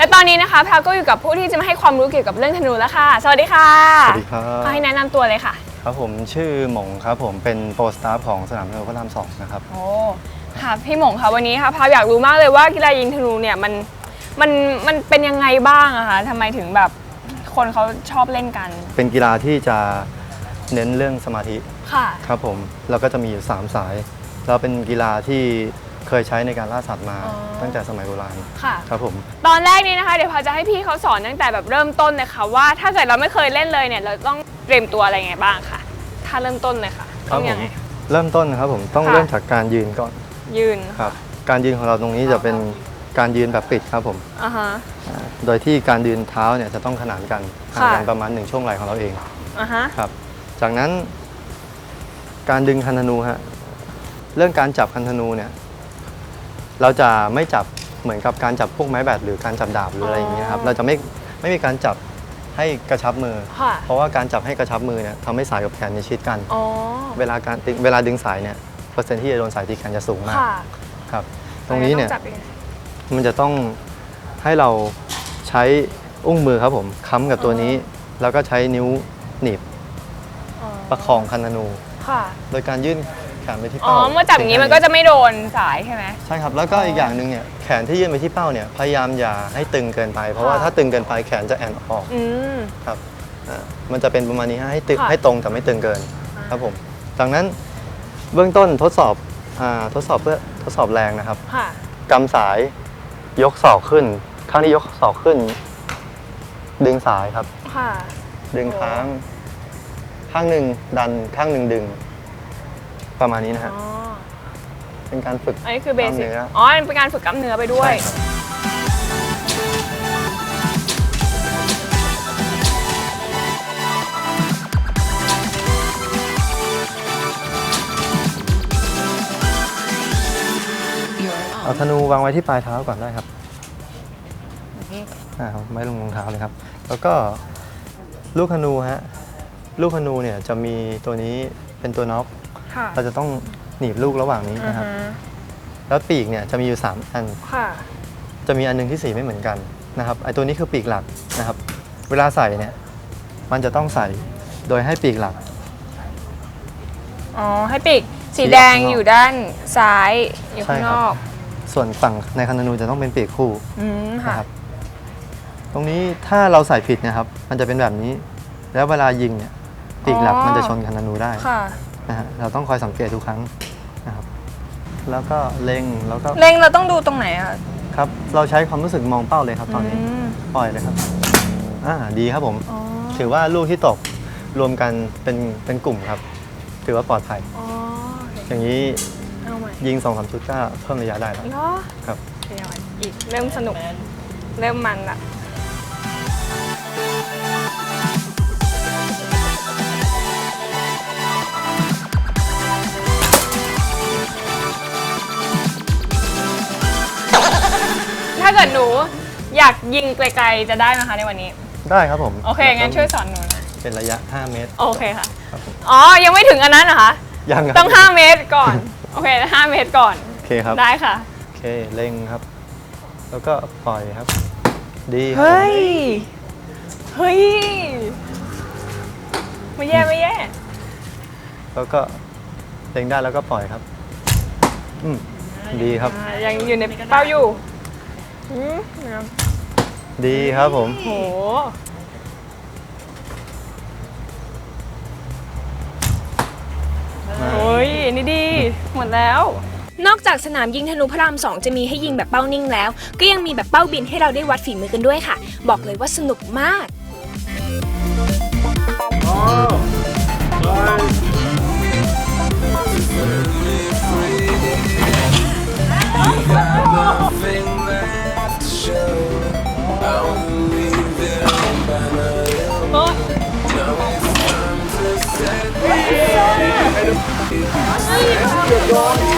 อนนี้นะคะแพลก็อยู่กับผู้ที่จะมาให้ความรู้เกี่ยวกับเรื่องธนูแล้วค่ะ สวัสดีค่ะสวัสดีครับขอให้แนะนำตัวเลยค่ะ ครับผมชื่อหมงครับผมเป็นโปรสตาฟของสนามธนูพระรามสองนะครับ โอ้ ค่ะพี่หมงค่ะวันนี้ค่ะพาอยากรู้มากเลยว่ากีฬายิงธนูเนี่ยมันมันมันเป็นยังไงบ้างอะคะทำไมถึงแบบคนเขาชอบเล่นกัน เป็นกีฬาที่จะเน้นเรื่องสมาธิค่ะ ครับผมแล้วก็จะมีอยู่ 3 สาย แล้วเป็นกีฬาที่ เคยใช้ในการล่าสัตว์มาอ๋อ ตั้งแต่สมัยโบราณค่ะ ครับผม ตอนแรกนี้นะคะเดี๋ยวพาจะให้พี่เขาสอนตั้งแต่แบบเริ่มต้นเลยค่ะว่าถ้าเกิดเราไม่เคยเล่นเลยเนี่ย เราต้องเตรียมตัวอะไรไงบ้างค่ะ ถ้าเริ่มต้นเลยค่ะครัต้องผยัมงไง เริ่มต้นนะครับผมต้องค่ะ เริ่มจากการยืนก่อนยืนครับ การยืนของเราตรงนี้จะเป็นการยืนแบบปิดครับผมอ่าฮะ อ่าโดยที่การยืนเท้าเนี่ยจะต้องขนานกันห่างกันค่ะ ประมาณหนึ่งช่วงไหล่ของเราเองอ่าฮะครับ จากนั้น การดึงคันธนูฮะเรื่องการจับคันธนูเนี่ย เราจะไม่จับเหมือนกับการจับพวกไม้แบตหรือการจับดาบหรืออะไรอย่างเงี้ยครับเราจะไม่ไม่มีการจับให้กระชับมือ ค่ะเพราะว่าการจับให้กระชับมือเนี่ยทำให้สายกับแขนเนี่ยชิดกัน อ๋อเวลาการดึงเวลาดึงสายเนี่ยเปอร์เซ็นต์ที่จะโดนสายตีแขนจะสูงมากค่ะครับตรงนี้เนี่ยต้องจับยังไง มันจะต้องให้เราใช้อุ้งมือครับผมค้ำกับตัวนี้ แล้วก็ใช้นิ้วหนีบประคองคันธนู ค่ะ โดยการยื่นแข นไปที่อ๋อเป้าเมื่อจับอย่างนี้มันก็จะไม่โดนสายใช่ไหม ใช่ครับ แล้วก็อ๋ออีอีกอย่างหนึ่งเนี่ยแขนที่ยื่นไปที่เป้าเนี่ยพยายามอย่าให้ตึงเกินไป เพราะว่าค่ะ ถ้าตึงเกินไปแขนจะแอนออกอืม ครับอ่ามันจะเป็นประมาณนี้ฮะให้ตึงค่ะ ให้ตรงแต่ไม่ตึงเกินอ่าครับผมจากนั้นเบื้องต้นทดสอบอาทดสอบเพื่อทดสอบแรงนะครับ ค่ะ กำสายยกศอกขึ้น ข้างที่ยกศอกขึ้น ดึงสายครับ ค่ะ ดึงค้าง ข้างหนึ่งดันข้างหนึ่งดึง ประมาณนี้นะอ๋ฮะอเป็นการฝึกอันนี้คือเบสิกกล้ามเนื้ออ๋อเป็นการฝึกกล้ามเนื้อไปด้วย ใช่ครับเอาธนูวางไว้ที่ปลายเท้าก่อนได้ครับอ่าครับไม่ลงรองเท้าเลยครับ แล้วก็ลูกธนูฮะ ลูกธนูเนี่ยจะมีตัวนี้เป็นตัวน็อก ค่ะเราจะต้องหนีบลูกระหว่างนี้อือนะครับฮะแล้วปีกเนี่ยจะมีอยู่ 3 อัน ค่ะ จะมีอันหนึงที่สีไม่เหมือนกันนะครับไอตัวนี้คือปีกหลักนะครับ เวลาใส่เนี่ยมันจะต้องใส่โดยให้ปีกหลัก อ๋อ ให้ปีกสีสีออกแดงข้างนอกอยู่ด้านซ้ายอยู่ข้างใช่นครับอกส่วนฝั่งในคันธนูจะต้องเป็นปีกคู่อืมค่ะ นะครับ ตรงนี้ถ้าเราใส่ผิดนะครับ มันจะเป็นแบบนี้ แล้วเวลายิงเนี่ยปีกหลักอ๋อ มันจะชนคันธนูได้ ค่ะ นะฮะเราต้องคอยสังเกตทุกครั้งนะครับแล้วก็เล็งแล้วก็เล็งเราต้องดูตรงไหนอะครับเราใช้ความรู้สึกมองเป้าเลยครับตอนนี้มปล่อยเลยครับอ่าดีครับผม อ๋อถือว่าลูกที่ตกรวมกันเป็นเป็นกลุ่มครับ ถือว่าปลอดภัย อ๋อโอเคอย่างนี้เอาใหม่ยิงสองสามชุดก็เพิ่มระยะได้แล้ว เหรอครับ เดี๋ยวอีกเริ่มสนุก เริ่มมันละ เกิดหนูอยากยิงไกลๆจะได้ไหมคะในวันนี้ ได้ครับผมโอเค งั้นช่วยสอนหนูหน่อยเป็นระยะ 5 เมตร โอเคค่ะ ครับผม อ๋อ ยังไม่ถึงอันนั้นเหรอคะ ยังครับต้อง 5 เมตรก่อน โอเค 5 เมตรก่อน โอเคครับ ได้ค่ะ โอเค เล็งครับ แล้วก็ปล่อยครับ ดีครับเฮ้ย เฮ้ย ไม่แย่ไม่แย่ แล้วก็เล็งได้แล้วก็ปล่อยครับ อืมดีครับ อ่ายังอยู่ในเป้าอยู่ อืมนะครับดีครับผม โห โอ้ยนี่ดี หมดแล้ว นอกจากสนามยิงธนูพระรามสองจะมีให้ยิงแบบเป้านิ่งแล้ว ก็ยังมีแบบเป้าบินให้เราได้วัดฝีมือกันด้วยค่ะ บอกเลยว่าสนุกมาก Oh.